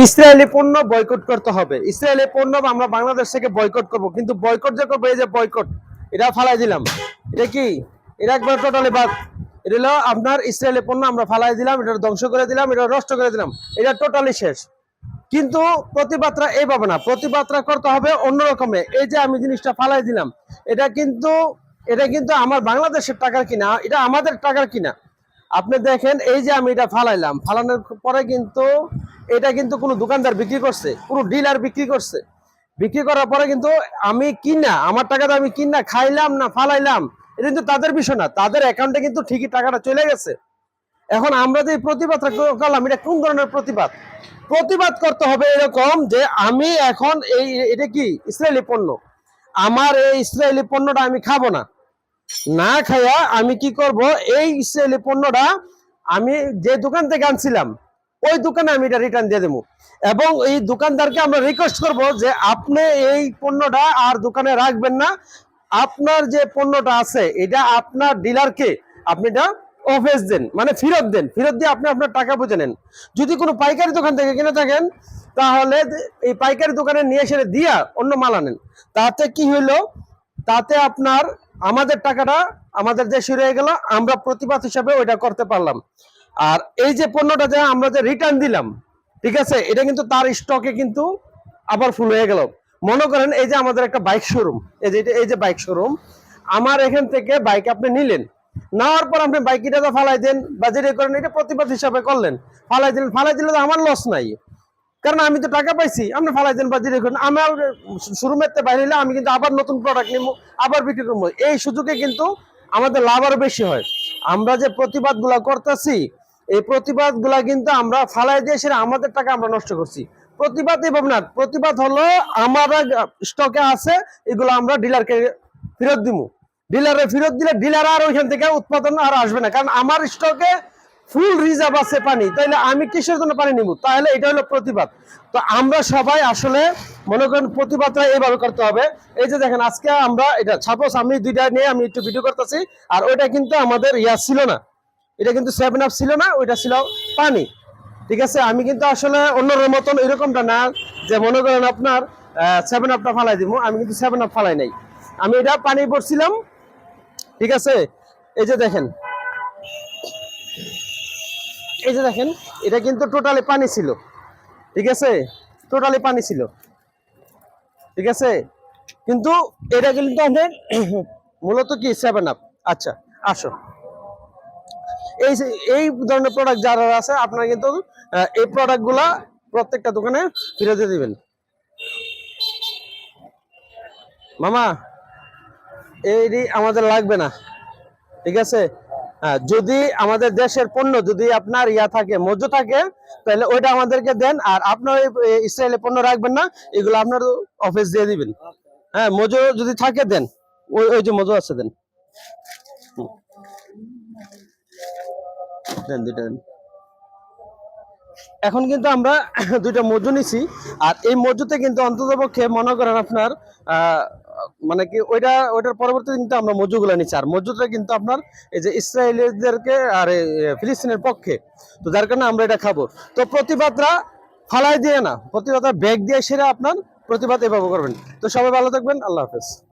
Israeli পণ্য boycott করতে হবে। ইসরায়েলি পণ্য আমরা বাংলাদেশ থেকে বয়কট করব। কিন্তু বয়কট যে করব, এই যে বয়কট এটা ফালাই দিলাম। এটা কি? এটা একবার টোটালি বাদ। এটা হলো আপনার ইসরায়েলি পণ্য আমরা ফালাই দিলাম এটা ধ্বংস করে দিলাম এটা নষ্ট করে দিলাম। এটা টোটালি শেষ। কিন্তু প্রতিবাদটা এইভাবে না। প্রতিবাদটা করতে হবে অন্য রকমে এই যে আমি জিনিসটা ফালাই দিলাম, এটা কিন্তু এটা কিন্তু আমার বাংলাদেশের টাকার কিনা, এটা আমাদের টাকার কিনা। আপনি দেখেন, এই যে আমি এটা ফালাইলাম, ফালানোর পরে কিন্তু এটা কিন্তু কোনো দোকানদার বিক্রি করছে, কোনো ডিলার বিক্রি করছে। বিক্রি করার পরে কিন্তু আমি কিনা, আমার টাকাটা আমি কিনা, খাইলাম না, ফালাইলাম, এটা কিন্তু তাদের বিষয় না, তাদের অ্যাকাউন্টে কিন্তু ঠিকই টাকাটা চলে গেছে। এখন আমরা যে প্রতিবাদটা করলাম, এটা কোন ধরনের প্রতিবাদ? প্রতিবাদ করতে হবে এরকম যে আমি এখন এই, এটা কি? ইসরায়েলি পণ্য। আমার এই ইসরায়েলি পণ্যটা আমি খাব না। না খাইয়া আমি কি করব? এই ইসরায়েলি পণ্যটা আমি যে দোকান থেকে আনছিলাম ওই দোকানে আমি এটা রিটার্ন দিয়ে দেবো। এবং এই দোকানদারকে আমরা রিকোয়েস্ট করব যে আপনি এই পণ্যটা আর দোকানে রাখবেন না। আপনার যে পণ্যটা আছে, এটা আপনার ডিলারকে আপনি এটা অফেস দেন মানে ফেরত দেন। ফেরত দিয়ে আপনি আপনার টাকা বুঝে নেন। যদি কোনো পাইকারি দোকান থেকে কিনে থাকেন, তাহলে এই পাইকারি দোকানে নিয়ে এসে দিয়া অন্য মাল আনেন। তাতে কি হইল? তাতে আপনার আমাদের টাকাটা আমাদের দেশে রয়ে গেল। আমরা প্রতিবাদ হিসাবে ওইটা করতে পারলাম। আর এই যে পণ্যটা যে আমরা যে রিটার্ন দিলাম, ঠিক আছে? এটা কিন্তু তার স্টকে কিন্তু আবার ফুল হয়ে গেল। মনে করেন এই যে আমাদের একটা বাইক শোরুম এই যে এই যে বাইক শোরুম আমার এখান থেকে বাইক আপনি নিলেন, নেওয়ার পর আপনি বাইকটা তো ফালাই দেন, বা যেটা করেন এটা প্রতিবাদ হিসাবে করলেন। ফালাই দিলেন, ফালাই দিলে তো আমার লস নাই। কারণ আমি তো টাকা পাইছি, আপনি ফালাই দেন বা যেটা করেন আমার শোরুমের মেরতে বাইরে আমি কিন্তু আবার নতুন প্রোডাক্ট নিব আবার বিক্রি করব। এই সুযোগে কিন্তু আমাদের লাভ আরও বেশি হয়। আমরা যে প্রতিবাদগুলা করতেছি এই প্রতিবাদগুলা কিন্তু আমরা ফালাই দিয়ে সেটা আমাদের টাকা আমরা নষ্ট করছি। প্রতিবাদ এভাবে না প্রতিবাদ হলো আমার স্টকে আছে, এগুলো আমরা ডিলারকে ফেরত দিব ডিলারে ফেরত দিলে ডিলার আর ওইখান থেকে উৎপাদন আর আসবে না, কারণ আমার স্টকে ফুল রিজার্ভ আছে পানি, তাইলে আমি কিসের জন্য পানি নিব তাহলে এটা হলো প্রতিবাদ। তো আমরা সবাই আসলে মনে করেন প্রতিবাদটা এইভাবে করতে হবে। এই যে দেখেন, আজকে আমরা, এটা সাপোজ আমি দুইটা নিয়ে আমি একটু ভিডিও করতেছি, আর ওইটা কিন্তু আমাদের ইয়া ছিল না। এটা কিন্তু সেভেন আপ ছিল না, ওইটা ছিল পানি। ঠিক আছে? আমি কিন্তু আসলে অন্যের মতন এরকমটা না যে মনে করেন আপনার সেভেন আপটা ফালাই দিব, আমি কিন্তু সেভেন আপ ফালাই নাই। আমি এটা পানি পড়ছিলাম, ঠিক আছে? এই যে দেখেন। এই যে দেখেন, এটা কিন্তু টোটালি পানি ছিল। ঠিক আছে? টোটালি পানি ছিল। ঠিক আছে? কিন্তু এটা কিন্তু আমাদের মূলত কি সেভেন আপ আচ্ছা আসো। এই এই ধরনের প্রোডাক্ট যারা আছে আপনারা কিন্তু এই প্রোডাক্টগুলা প্রত্যেকটা দোকানে ফিরে দিয়ে দিবেন। মামা এইটি আমাদের লাগবে না ঠিক আছে? হ্যাঁ, যদি আমাদের দেশের পণ্য যদি আপনার ইয়া থাকে মজু থাকে তাহলে ওইটা আমাদেরকে দেন আর আপনার ইসরায়েলের পণ্য রাখবেন না এগুলো আপনার অফিস দিয়ে দিবেন। হ্যাঁ মজু যদি থাকে দেন। ওই ওই যে মজু আছে দেন। এখন কিন্তু আমরা দুইটা মজু নিছি, আর এই মজুতে কিন্তু অন্ততপক্ষে মনে করেন আপনার মানে কি ওইটা, ওইটার পরবর্তীতে কিন্তু আমরা মজুগুলো নিচ্ছি আর মজুটা কিন্তু আপনার এই যে ইসরায়েলিদেরকে আর ফিলিস্তিনের পক্ষে। তো যার কারণে আমরা এটা খাব। তো প্রতিবাদরা ফালাই দিয়ে না, প্রতিবাদরা ব্যাগ দিয়ে সেরা আপনার প্রতিবাদ এভাবে করবেন। তো সবাই ভালো থাকবেন, আল্লাহ হাফেজ।